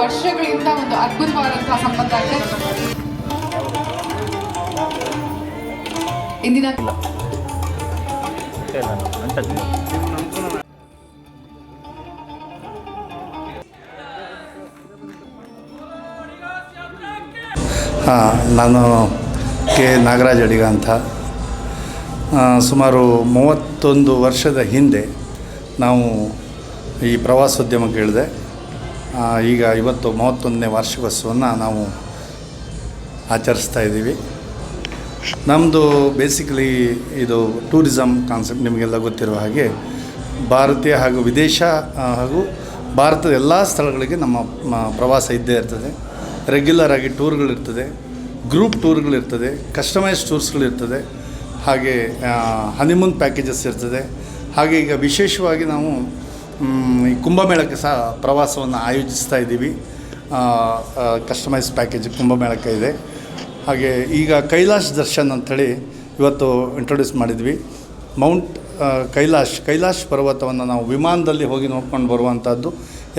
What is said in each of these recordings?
ವರ್ಷಗಳಿಂದ ಒಂದು ಅದ್ಭುತವಾದಂತಹ ಸಂಬಂಧ ಇದೆ. ಇಂದಿನ ನಾನು ಕೆ. ನಾಗರಾಜ್ ಅಡಿಗ ಅಂತ. ಸುಮಾರು ಮೂವತ್ತೊಂದು ವರ್ಷದ ಹಿಂದೆ ನಾವು ಈ ಪ್ರವಾಸೋದ್ಯಮಕ್ಕೆ ಇಳಿದೆ. ಈಗ ಇವತ್ತು ಮೂವತ್ತೊಂದನೇ ವಾರ್ಷಿಕೋತ್ಸವವನ್ನು ನಾವು ಆಚರಿಸ್ತಾ ಇದ್ದೀವಿ. ನಮ್ಮದು ಬೇಸಿಕಲಿ ಇದು ಟೂರಿಸಮ್ ಕಾನ್ಸೆಪ್ಟ್ ನಿಮಗೆಲ್ಲ ಗೊತ್ತಿರುವ ಹಾಗೆ ಭಾರತೀಯ ಹಾಗೂ ವಿದೇಶ ಹಾಗೂ ಭಾರತದ ಎಲ್ಲ ಸ್ಥಳಗಳಿಗೆ ನಮ್ಮ ಪ್ರವಾಸ ಇದ್ದೇ ಇರ್ತದೆ. ರೆಗ್ಯುಲರ್ ಆಗಿ ಟೂರ್ಗಳಿರ್ತದೆ ಗ್ರೂಪ್ ಟೂರ್ಗಳಿರ್ತದೆ ಕಸ್ಟಮೈಸ್ ಟೂರ್ಸ್ಗಳಿರ್ತದೆ ಹಾಗೆ ಹನಿಮೂನ್ ಪ್ಯಾಕೇಜಸ್ ಇರ್ತದೆ. ಹಾಗೆ ಈಗ ವಿಶೇಷವಾಗಿ ನಾವು ಈ ಕುಂಭಮೇಳಕ್ಕೆ ಸಹ ಪ್ರವಾಸವನ್ನು ಆಯೋಜಿಸ್ತಾ ಇದ್ದೀವಿ. ಕಸ್ಟಮೈಸ್ ಪ್ಯಾಕೇಜ್ ಕುಂಭಮೇಳಕ್ಕೆ ಇದೆ. ಹಾಗೆ ಈಗ ಕೈಲಾಶ್ ದರ್ಶನ್ ಅಂಥೇಳಿ ಇವತ್ತು ಇಂಟ್ರೊಡ್ಯೂಸ್ ಮಾಡಿದ್ವಿ. ಮೌಂಟ್ ಕೈಲಾಶ್ ಕೈಲಾಶ್ ಪರ್ವತವನ್ನು ನಾವು ವಿಮಾನದಲ್ಲಿ ಹೋಗಿ ನೋಡ್ಕೊಂಡು ಬರುವಂಥದ್ದು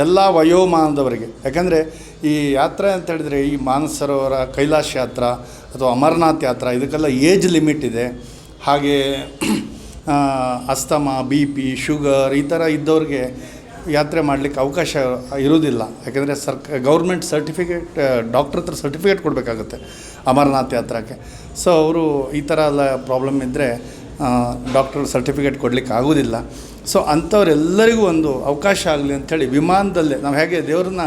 ಎಲ್ಲ ವಯೋಮಾನದವರಿಗೆ. ಯಾಕಂದರೆ ಈ ಯಾತ್ರೆ ಅಂತ ಹೇಳಿದರೆ ಈ ಮಾನಸರೋವರ, ಕೈಲಾಶ್ ಯಾತ್ರಾ ಅಥವಾ ಅಮರನಾಥ್ ಯಾತ್ರಾ, ಇದಕ್ಕೆಲ್ಲ ಏಜ್ ಲಿಮಿಟ್ ಇದೆ. ಹಾಗೆ ಅಸ್ತಮ ಬಿ ಪಿ ಶುಗರ್ ಈ ಥರ ಇದ್ದವ್ರಿಗೆ ಯಾತ್ರೆ ಮಾಡಲಿಕ್ಕೆ ಅವಕಾಶ ಇರೋದಿಲ್ಲ ಯಾಕೆಂದರೆ ಸರ್ಕ, ಗೌರ್ಮೆಂಟ್ ಸರ್ಟಿಫಿಕೇಟ್ ಡಾಕ್ಟ್ರ್ ಹತ್ರ ಸರ್ಟಿಫಿಕೇಟ್ ಕೊಡಬೇಕಾಗುತ್ತೆ ಅಮರನಾಥ್ ಯಾತ್ರಕ್ಕೆ. ಸೊ ಅವರು ಈ ಥರ ಎಲ್ಲ ಪ್ರಾಬ್ಲಮ್ ಇದ್ದರೆ ಡಾಕ್ಟ್ರ್ ಸರ್ಟಿಫಿಕೇಟ್ ಕೊಡಲಿಕ್ಕೆ ಆಗೋದಿಲ್ಲ ಸೊ ಅಂಥವರೆಲ್ಲರಿಗೂ ಒಂದು ಅವಕಾಶ ಆಗಲಿ ಅಂಥೇಳಿ ವಿಮಾನದಲ್ಲೇ, ನಾವು ಹೇಗೆ ದೇವ್ರನ್ನ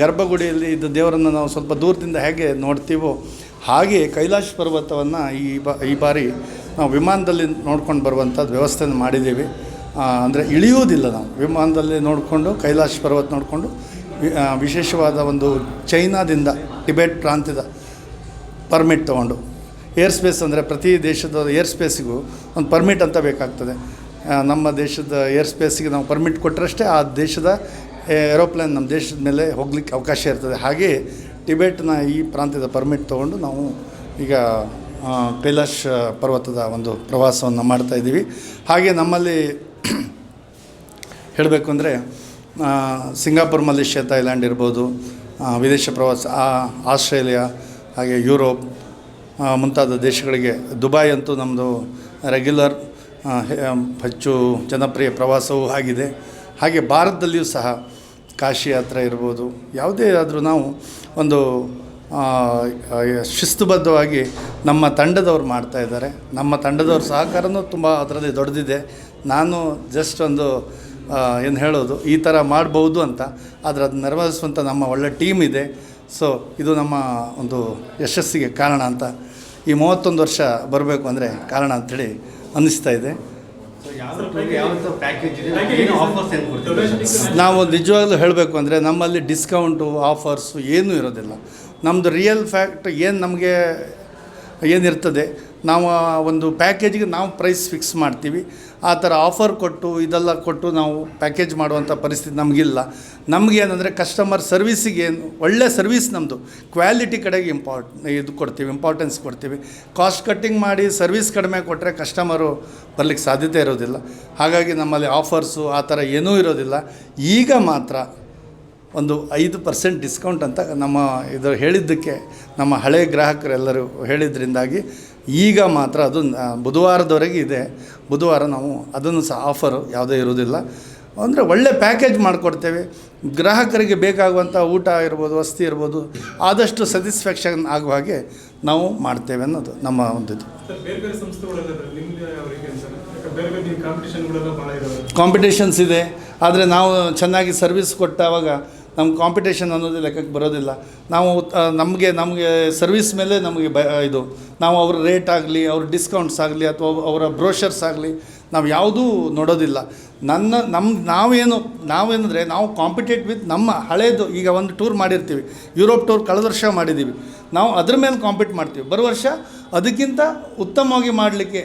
ಗರ್ಭಗುಡಿಯಲ್ಲಿ ಇದ್ದ ದೇವರನ್ನು ನಾವು ಸ್ವಲ್ಪ ದೂರದಿಂದ ಹೇಗೆ ನೋಡ್ತೀವೋ ಹಾಗೆ ಕೈಲಾಶ ಪರ್ವತವನ್ನು ಈ ಬಾ, ಈ ಬಾರಿ ನಾವು ವಿಮಾನದಲ್ಲಿ ನೋಡ್ಕೊಂಡು ಬರುವಂಥದ್ದು ವ್ಯವಸ್ಥೆಯನ್ನು ಮಾಡಿದ್ದೀವಿ. ಅಂದರೆ ಇಳಿಯುವುದಿಲ್ಲ ನಾವು. ವಿಮಾನದಲ್ಲಿ ನೋಡಿಕೊಂಡು, ಕೈಲಾಶ ಪರ್ವತ ನೋಡಿಕೊಂಡು ವಿಶೇಷವಾದ ಒಂದು ಚೈನಾದಿಂದ ಟಿಬೆಟ್ ಪ್ರಾಂತ್ಯದ ಪರ್ಮಿಟ್ ತೊಗೊಂಡು. ಏರ್ ಸ್ಪೇಸ್ ಅಂದರೆ ಪ್ರತಿ ದೇಶದ ಏರ್ ಸ್ಪೇಸಿಗೂ ಒಂದು ಪರ್ಮಿಟ್ ಅಂತ ಬೇಕಾಗ್ತದೆ. ನಮ್ಮ ದೇಶದ ಏರ್ ಸ್ಪೇಸಿಗೆ ನಾವು ಪರ್ಮಿಟ್ ಕೊಟ್ಟರಷ್ಟೇ ಆ ದೇಶದ ಏರೋಪ್ಲೇನ್ ನಮ್ಮ ದೇಶದ ಮೇಲೆ ಹೋಗ್ಲಿಕ್ಕೆ ಅವಕಾಶ ಇರ್ತದೆ. ಹಾಗೆಯೇ ಟಿಬೆಟ್ನ ಈ ಪ್ರಾಂತ್ಯದ ಪರ್ಮಿಟ್ ತೊಗೊಂಡು ನಾವು ಈಗ ಕೈಲಾಶ್ ಪರ್ವತದ ಒಂದು ಪ್ರವಾಸವನ್ನು ಮಾಡ್ತಾ ಇದ್ದೀವಿ. ಹಾಗೆ ನಮ್ಮಲ್ಲಿ ಹೇಳಬೇಕು ಅಂದರೆ ಸಿಂಗಾಪುರ್, ಮಲೇಷ್ಯಾ ಥೈಲ್ಯಾಂಡ್ ಇರ್ಬೋದು ವಿದೇಶ ಪ್ರವಾಸ ಆಸ್ಟ್ರೇಲಿಯಾ, ಹಾಗೆ ಯುರೋಪ್ ಮುಂತಾದ ದೇಶಗಳಿಗೆ ದುಬೈ ಅಂತೂ ನಮ್ಮದು ರೆಗ್ಯುಲರ್ ಹೆಚ್ಚು ಜನಪ್ರಿಯ ಪ್ರವಾಸವೂ ಆಗಿದೆ. ಹಾಗೆ ಭಾರತದಲ್ಲಿಯೂ ಸಹ ಕಾಶಿ ಯಾತ್ರೆ ಇರ್ಬೋದು, ಯಾವುದೇ ಆದರೂ ನಾವು ಒಂದು ಶಿಸ್ತುಬದ್ಧವಾಗಿ ನಮ್ಮ ತಂಡದವ್ರು ಮಾಡ್ತಾ ಇದ್ದಾರೆ. ನಮ್ಮ ತಂಡದವ್ರ ಸಹಕಾರನೂ ತುಂಬ ಅದರಲ್ಲಿ ದೊಡ್ಡದಿದೆ. ನಾನು ಜಸ್ಟ್ ಒಂದು ಏನು ಹೇಳೋದು, ಈ ಥರ ಮಾಡ್ಬೋದು ಅಂತ, ಆದರೆ ಅದು ನೆರವೇರಿಸುವಂಥ ನಮ್ಮ ಒಳ್ಳೆ ಟೀಮ್ ಇದೆ. ಸೊ ಇದು ನಮ್ಮ ಒಂದು ಯಶಸ್ಸಿಗೆ ಕಾರಣ ಅಂತ ಈ ಮೂವತ್ತೊಂದು ವರ್ಷ ಬರಬೇಕು ಅಂದರೆ ಕಾರಣ ಅಂಥೇಳಿ ಅನ್ನಿಸ್ತಾ ಇದೆ. ನಾವು ನಿಜವಾಗ್ಲೂ ಹೇಳಬೇಕು ಅಂದರೆ ನಮ್ಮಲ್ಲಿ ಡಿಸ್ಕೌಂಟು ಆಫರ್ಸು ಏನೂ ಇರೋದಿಲ್ಲ. ನಮ್ಮದು ರಿಯಲ್ ಫ್ಯಾಕ್ಟ್ ಏನು ನಮಗೆ ಏನಿರ್ತದೆ? ನಾವು ಒಂದು ಪ್ಯಾಕೇಜಿಗೆ ನಾವು ಪ್ರೈಸ್ ಫಿಕ್ಸ್ ಮಾಡ್ತೀವಿ. ಆ ಥರ ಆಫರ್ ಕೊಟ್ಟು, ಇದೆಲ್ಲ ಕೊಟ್ಟು ನಾವು ಪ್ಯಾಕೇಜ್ ಮಾಡುವಂಥ ಪರಿಸ್ಥಿತಿ ನಮಗಿಲ್ಲ. ನಮಗೇನಂದರೆ ಕಸ್ಟಮರ್ ಸರ್ವಿಸಿಗೆ ಏನು, ಒಳ್ಳೆ ಸರ್ವಿಸ್ ನಮ್ಮದು ಕ್ವಾಲಿಟಿ ಕಡೆಗೆ ಇಂಪಾರ್ಟ್ ಇದು ಕೊಡ್ತೀವಿ ಇಂಪಾರ್ಟೆನ್ಸ್ ಕೊಡ್ತೀವಿ. ಕಾಸ್ಟ್ ಕಟ್ಟಿಂಗ್ ಮಾಡಿ ಸರ್ವಿಸ್ ಕಡಿಮೆ ಕೊಟ್ಟರೆ ಕಸ್ಟಮರು ಬರಲಿಕ್ಕೆ ಸಾಧ್ಯತೆ ಇರೋದಿಲ್ಲ. ಹಾಗಾಗಿ ನಮ್ಮಲ್ಲಿ ಆಫರ್ಸು ಆ ಥರ ಏನೂ ಇರೋದಿಲ್ಲ. ಈಗ ಮಾತ್ರ ಒಂದು ಐದು ಪರ್ಸೆಂಟ್ ಡಿಸ್ಕೌಂಟ್ ಅಂತ ನಮ್ಮ ಇದು ಹೇಳಿದ್ದಕ್ಕೆ ನಮ್ಮ ಹಳೆಯ ಗ್ರಾಹಕರೆಲ್ಲರೂ ಹೇಳಿದ್ರಿಂದಾಗಿ ಈಗ ಮಾತ್ರ ಅದು ಬುಧವಾರದವರೆಗೆ ಇದೆ. ಬುಧವಾರ ನಾವು ಅದನ್ನು ಸಹ ಆಫರು ಯಾವುದೇ ಇರುವುದಿಲ್ಲ. ಅಂದರೆ ಒಳ್ಳೆ ಪ್ಯಾಕೇಜ್ ಮಾಡಿಕೊಡ್ತೇವೆ. ಗ್ರಾಹಕರಿಗೆ ಬೇಕಾಗುವಂಥ ಊಟ ಇರ್ಬೋದು ವಸ್ತಿ ಇರ್ಬೋದು ಆದಷ್ಟು ಸ್ಯಾಟಿಸ್ಫ್ಯಾಕ್ಷನ್ ಆಗುವ ಹಾಗೆ ನಾವು ಮಾಡ್ತೇವೆ ಅನ್ನೋದು ನಮ್ಮ ಒಂದು ಇದು. ಕಾಂಪಿಟೇಷನ್ಸ್ ಇದೆ. ಆದರೆ ನಾವು ಚೆನ್ನಾಗಿ ಸರ್ವಿಸ್ ಕೊಟ್ಟಾಗ ನಮ್ಮ ಕಾಂಪಿಟೇಷನ್ ಅನ್ನೋದು ಲೆಕ್ಕಕ್ಕೆ ಬರೋದಿಲ್ಲ. ನಾವು ನಮಗೆ ನಮಗೆ ಸರ್ವಿಸ್ ಮೇಲೆ ನಮಗೆ ಬ ಇದು. ನಾವು ಅವ್ರ ರೇಟ್ ಆಗಲಿ, ಅವ್ರ ಡಿಸ್ಕೌಂಟ್ಸ್ ಆಗಲಿ, ಅಥವಾ ಅವರ ಬ್ರೋಷರ್ಸ್ ಆಗಲಿ, ನಾವು ಯಾವುದೂ ನೋಡೋದಿಲ್ಲ. ನನ್ನ ನಮ್ಮ ನಾವೇನು, ನಾವೇನಂದರೆ ನಾವು ಕಾಂಪಿಟೇಟ್ ವಿತ್ ನಮ್ಮ ಹಳೇದು, ಈಗ ಒಂದು ಟೂರ್ ಮಾಡಿರ್ತೀವಿ. ಯುರೋಪ್ ಟೂರ್ ಕಳೆದ ವರ್ಷ ಮಾಡಿದ್ದೀವಿ ನಾವು ಅದ್ರ ಮೇಲೆ ಕಾಂಪಿಟ್ ಮಾಡ್ತೀವಿ. ಬರೋ ವರ್ಷ ಅದಕ್ಕಿಂತ ಉತ್ತಮವಾಗಿ ಮಾಡಲಿಕ್ಕೆ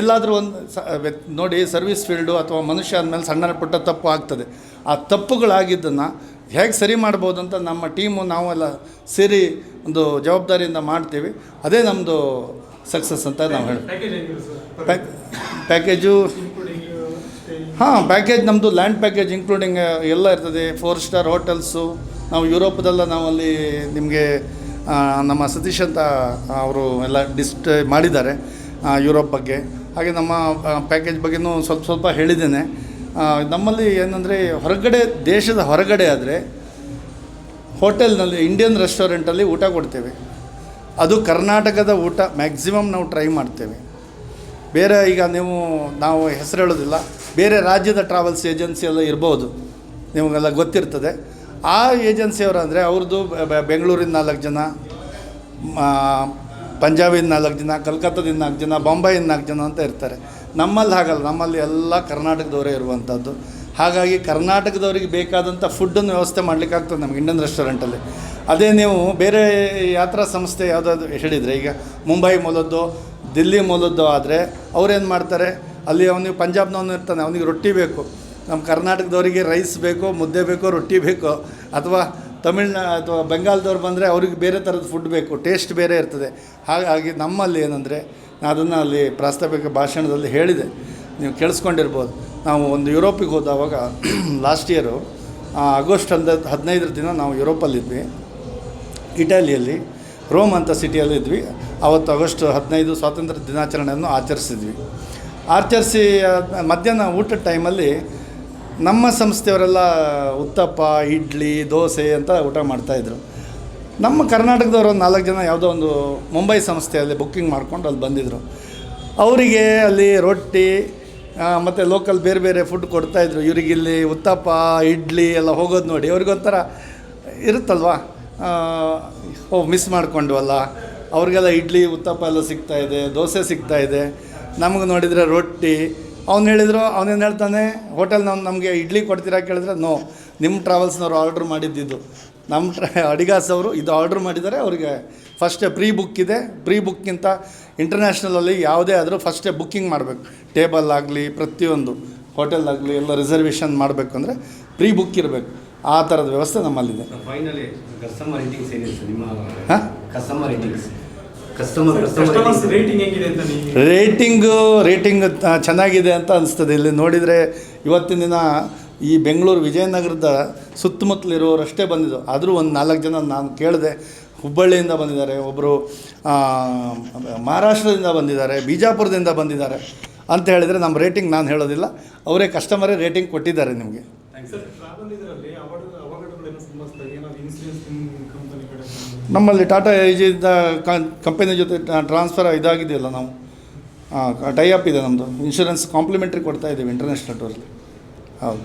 ಎಲ್ಲಾದರೂ ಒಂದು ಸ ನೋಡಿ ಸರ್ವಿಸ್ ಫೀಲ್ಡು ಅಥವಾ ಮನುಷ್ಯ ಅಂದಮೇಲೆ ಸಣ್ಣ ಪುಟ್ಟ ತಪ್ಪು ಆಗ್ತದೆ. ಆ ತಪ್ಪುಗಳಾಗಿದ್ದನ್ನು ಹೇಗೆ ಸರಿ ಮಾಡ್ಬೋದು ಅಂತ ನಮ್ಮ ಟೀಮು ನಾವೆಲ್ಲ ಸೇರಿ ಒಂದು ಜವಾಬ್ದಾರಿಯಿಂದ ಮಾಡ್ತೀವಿ. ಅದೇ ನಮ್ಮದು ಸಕ್ಸಸ್ ಅಂತ ನಾವು ಹೇಳಿ ಪ್ಯಾಕ್ ಪ್ಯಾಕೇಜು ಹಾಂ ಪ್ಯಾಕೇಜ್ ನಮ್ಮದು ಲ್ಯಾಂಡ್ ಪ್ಯಾಕೇಜ್ ಇನ್ಕ್ಲೂಡಿಂಗ್ ಎಲ್ಲ ಇರ್ತದೆ. ಫೋರ್ ಸ್ಟಾರ್ ಹೋಟೆಲ್ಸು ನಾವು ಯುರೋಪ್ದೆಲ್ಲ ನಾವು ಅಲ್ಲಿ ನಿಮಗೆ ನಮ್ಮ ಸತೀಶ್ ಅಂತ ಅವರು ಎಲ್ಲ ಡಿಸ್ಟ್ ಮಾಡಿದ್ದಾರೆ ಯುರೋಪ್ ಬಗ್ಗೆ. ಹಾಗೆ ನಮ್ಮ ಪ್ಯಾಕೇಜ್ ಬಗ್ಗೆನೂ ಸ್ವಲ್ಪ ಸ್ವಲ್ಪ ಹೇಳಿದ್ದೇನೆ. ನಮ್ಮಲ್ಲಿ ಏನಂದರೆ ಹೊರಗಡೆ, ದೇಶದ ಹೊರಗಡೆ ಆದರೆ ಹೋಟೆಲ್ನಲ್ಲಿ ಇಂಡಿಯನ್ ರೆಸ್ಟೋರೆಂಟಲ್ಲಿ ಊಟ ಕೊಡ್ತೇವೆ. ಅದು ಕರ್ನಾಟಕದ ಊಟ ಮ್ಯಾಕ್ಸಿಮಮ್ ನಾವು ಟ್ರೈ ಮಾಡ್ತೇವೆ. ಬೇರೆ ಈಗ ನೀವು, ನಾವು ಹೆಸರು ಹೇಳೋದಿಲ್ಲ, ಬೇರೆ ರಾಜ್ಯದ ಟ್ರಾವೆಲ್ಸ್ ಏಜೆನ್ಸಿ ಎಲ್ಲ ಇರ್ಬೋದು, ನಿಮಗೆಲ್ಲ ಗೊತ್ತಿರ್ತದೆ. ಆ ಏಜೆನ್ಸಿಯವರು ಅಂದರೆ ಅವ್ರದ್ದು ಬೆಂಗಳೂರಿನ ನಾಲ್ಕು ಜನ ಪಂಜಾಬಿನ ನಾಲ್ಕು ಜನ, ಕಲ್ಕತ್ತಾದಿಂದ ನಾಲ್ಕು ಜನ ಬಾಂಬೆಯಿಂದ ನಾಲ್ಕು ಜನ ಅಂತ ಇರ್ತಾರೆ. ನಮ್ಮಲ್ಲಿ ಹಾಗಲ್ಲ, ನಮ್ಮಲ್ಲಿ ಎಲ್ಲ ಕರ್ನಾಟಕದವರೇ ಇರುವಂಥದ್ದು. ಹಾಗಾಗಿ ಕರ್ನಾಟಕದವರಿಗೆ ಬೇಕಾದಂಥ ಫುಡ್ಡನ್ನು ವ್ಯವಸ್ಥೆ ಮಾಡಲಿಕ್ಕಾಗ್ತದೆ ನಮ್ಗೆ ಇಂಡಿಯನ್ ರೆಸ್ಟೋರೆಂಟಲ್ಲಿ ಅದೇ ನೀವು ಬೇರೆ ಯಾತ್ರಾ ಸಂಸ್ಥೆ ಯಾವುದಾದ್ರು ಹೇಳಿದರೆ, ಈಗ ಮುಂಬೈ ಮೂಲದ್ದು, ದಿಲ್ಲಿ ಮೂಲದ್ದು ಆದರೆ ಅವ್ರೇನು ಮಾಡ್ತಾರೆ, ಅಲ್ಲಿ ಅವನಿಗೆ ಪಂಜಾಬ್ನವನು ಇರ್ತಾನೆ, ಅವನಿಗೆ ರೊಟ್ಟಿ ಬೇಕು. ನಮ್ಮ ಕರ್ನಾಟಕದವರಿಗೆ ರೈಸ್ ಬೇಕು, ಮುದ್ದೆ ಬೇಕು, ರೊಟ್ಟಿ ಬೇಕು, ಅಥವಾ ತಮಿಳ್ನಾ, ಅಥವಾ ಬೆಂಗಾಲ್ದವ್ರು ಬಂದರೆ ಅವ್ರಿಗೆ ಬೇರೆ ಥರದ ಫುಡ್ ಬೇಕು ಟೇಸ್ಟ್ ಬೇರೆ ಇರ್ತದೆ. ಹಾಗಾಗಿ ನಮ್ಮಲ್ಲಿ ಏನಂದರೆ ನಾನು ಅದನ್ನು ಅಲ್ಲಿ ಪ್ರಾಸ್ತಾವಿಕ ಭಾಷಣದಲ್ಲಿ ಹೇಳಿದೆ. ನೀವು ಕೇಳಿಸ್ಕೊಂಡಿರ್ಬೋದು. ನಾವು ಒಂದು ಯುರೋಪಿಗೆ ಹೋದವಾಗ ಲಾಸ್ಟ್ ಇಯರು ಆಗಸ್ಟ್ ಹಂದ, ಹದಿನೈದರ ದಿನ ನಾವು ಯುರೋಪಲ್ಲಿದ್ವಿ. ಇಟಾಲಿಯಲ್ಲಿ, ರೋಮ್ ಅಂತ ಸಿಟಿಯಲ್ಲಿ ಇದ್ವಿ. ಆವತ್ತು ಆಗಸ್ಟ್ ಹದಿನೈದು ಸ್ವಾತಂತ್ರ್ಯ ದಿನಾಚರಣೆಯನ್ನು ಆಚರಿಸಿದ್ವಿ. ಆಚರಿಸಿ ಮಧ್ಯಾಹ್ನ ಊಟದ ಟೈಮಲ್ಲಿ ನಮ್ಮ ಸಂಸ್ಥೆಯವರೆಲ್ಲ ಉತ್ತಪ್ಪ, ಇಡ್ಲಿ, ದೋಸೆ ಅಂತ ಊಟ ಮಾಡ್ತಾಯಿದ್ರು ನಮ್ಮ ಕರ್ನಾಟಕದವರು ಒಂದು ನಾಲ್ಕು ಜನ ಯಾವುದೋ ಒಂದು ಮುಂಬೈ ಸಂಸ್ಥೆಯಲ್ಲಿ ಬುಕ್ಕಿಂಗ್ ಮಾಡ್ಕೊಂಡು ಅಲ್ಲಿ ಬಂದಿದ್ದರು ಅವರಿಗೆ ಅಲ್ಲಿ ರೊಟ್ಟಿ ಮತ್ತು ಲೋಕಲ್ ಬೇರೆ ಬೇರೆ ಫುಡ್ ಕೊಡ್ತಾಯಿದ್ರು ಇವರಿಗಿಲ್ಲಿ ಉತ್ತಪ್ಪ, ಇಡ್ಲಿ ಎಲ್ಲ ಹೋಗೋದು ನೋಡಿ. ಅವ್ರಿಗೊಂಥರ ಇರುತ್ತಲ್ವಾ? ಓ ಮಿಸ್ ಮಾಡ್ಕೊಂಡ್ವಲ್ಲ ಅವ್ರಿಗೆಲ್ಲ ಇಡ್ಲಿ, ಉತ್ತಪ್ಪ ಎಲ್ಲ ಇದೆ, ದೋಸೆ ಸಿಗ್ತಾ ಇದೆ. ನಮಗೆ ನೋಡಿದರೆ ರೊಟ್ಟಿ. ಅವ್ನು ಹೇಳಿದ್ರು ಅವನೇನು ಹೇಳ್ತಾನೆ, ಹೋಟೆಲ್ನವ್ನು ನಮಗೆ ಇಡ್ಲಿ ಕೊಡ್ತೀರಾ? ಕೇಳಿದ್ರೆ ನೋ ನಿಮ್ಮ ಟ್ರಾವೆಲ್ಸ್ನವ್ರು ಆರ್ಡ್ರ್ ಮಾಡಿದ್ದಿದ್ದು ನಮ್ಮ ಟ್ರ ಅಡಿಗಾಸ್ ಅವರು ಇದು ಆರ್ಡ್ರ್ ಮಾಡಿದರೆ ಅವರಿಗೆ ಫಸ್ಟೇ ಪ್ರೀ ಬುಕ್ ಇದೆ. ಪ್ರೀ ಬುಕ್ಕಿಂತ ಇಂಟರ್ನ್ಯಾಷನಲಲ್ಲಿ ಯಾವುದೇ ಆದರೂ ಫಸ್ಟೇ ಬುಕ್ಕಿಂಗ್ ಮಾಡಬೇಕು. ಟೇಬಲ್ ಆಗಲಿ ಪ್ರತಿಯೊಂದು ಹೋಟೆಲ್ ಆಗಲಿ ಎಲ್ಲ ರಿಸರ್ವೇಷನ್ ಮಾಡಬೇಕು ಅಂದರೆ ಪ್ರೀ ಬುಕ್ ಇರಬೇಕು. ಆ ಥರದ ವ್ಯವಸ್ಥೆ ನಮ್ಮಲ್ಲಿದೆ. ಫೈನಲಿ ಕಸ್ಟಮರ್ ರೇಟಿಂಗ್ಸ್ ಏನಿದೆ ನಿಮ್ಮ ಹಾಂ? Customer ratings customer customers customer rating ಹೆಂಗಿದೆ ಅಂತ ನೀವು ರೇಟಿಂಗು ರೇಟಿಂಗ್ ಚೆನ್ನಾಗಿದೆ ಅಂತ ಅನಿಸ್ತದೆ. ಇಲ್ಲಿ ನೋಡಿದರೆ ಇವತ್ತಿನ ದಿನ ಈ ಬೆಂಗಳೂರು ವಿಜಯನಗರದ ಸುತ್ತಮುತ್ತಲಿರೋರಷ್ಟೇ ಬಂದಿದ್ದು. ಆದರೂ ಒಂದು ನಾಲ್ಕು ಜನ ನಾನು ಕೇಳಿದೆ ಹುಬ್ಬಳ್ಳಿಯಿಂದ ಬಂದಿದ್ದಾರೆ ಒಬ್ಬರು ಮಹಾರಾಷ್ಟ್ರದಿಂದ ಬಂದಿದ್ದಾರೆ ಬಿಜಾಪುರದಿಂದ ಬಂದಿದ್ದಾರೆ ಅಂತ ಹೇಳಿದರೆ ನಮ್ಮ ರೇಟಿಂಗ್ ನಾನು ಹೇಳೋದಿಲ್ಲ. ಅವರೇ ಕಸ್ಟಮರೇ ರೇಟಿಂಗ್ ಕೊಟ್ಟಿದ್ದಾರೆ ನಿಮಗೆ. ಸರ್ ಟ್ರಾವೆಲ್ ಇದರಲ್ಲಿ ಅವಾರ್ಡ್ ಅವಾರ್ಡ್ಗಳೇನು ಸಂಬಂಧಿಸಿದಾಗ ಏನಾದ್ರು ಇನ್ಸೂರೆನ್ಸ್ ನಿಮ್ಮ ಕಂಪನಿ ಕಡೆ ನಮ್ಮಲ್ಲಿ ಟಾಟಾ ಏಜಿಂದ ಕಂಪನಿ ಜೊತೆ ಟ್ರಾನ್ಸ್ಫರ್ ಇದಾಗಿದೆಯಲ್ಲ ನಾವು. ಟೈ ಅಪ್ ಇದೆ ನಮ್ಮದು ಇನ್ಶೂರೆನ್ಸ್ ಕಾಂಪ್ಲಿಮೆಂಟ್ರಿ ಕೊಡ್ತಾ ಇದ್ದೀವಿ ಇಂಟರ್ನ್ಯಾಷನಲ್ ಟೂರಲ್ಲಿ ಹೌದು.